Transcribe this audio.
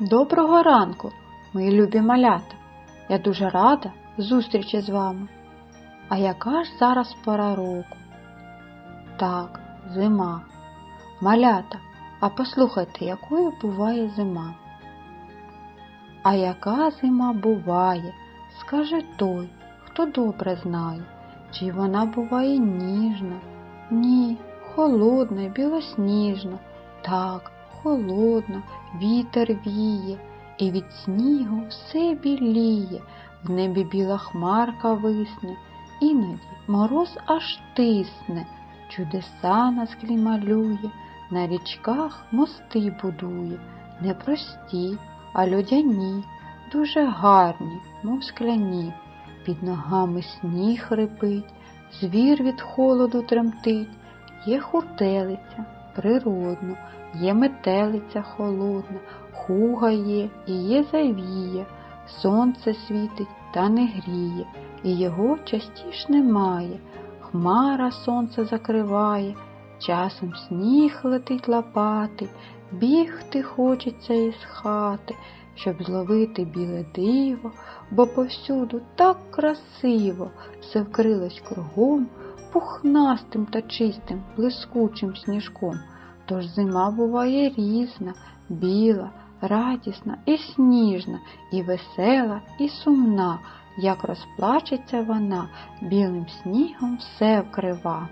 Доброго ранку, мої любі малята. Я дуже рада зустрічі з вами. А яка ж зараз пора року? Так, зима. Малята, а послухайте, якою буває зима? А яка зима буває? Скаже той, хто добре знає, чи вона буває ніжна? Ні, холодна, білосніжна. Так, холодна, вітер віє, і від снігу все біліє, в небі біла хмарка висне, іноді мороз аж тисне, чудеса на склі малює, на річках мости будує, не прості, а льодяні, дуже гарні, мов скляні. Під ногами сніг рипить, звір від холоду тремтить, є хуртелиця, природно, є метелиця холодна, хуга є і є завія, сонце світить та не гріє, і його частіш немає. Хмара сонце закриває, часом сніг летить лопати, бігти хочеться із хати, щоб зловити біле диво, бо повсюду так красиво все вкрилось кругом пухнастим та чистим, блискучим сніжком. Тож зима буває різна, біла, радісна і сніжна, і весела, і сумна, як розплачеться вона, білим снігом все вкрива.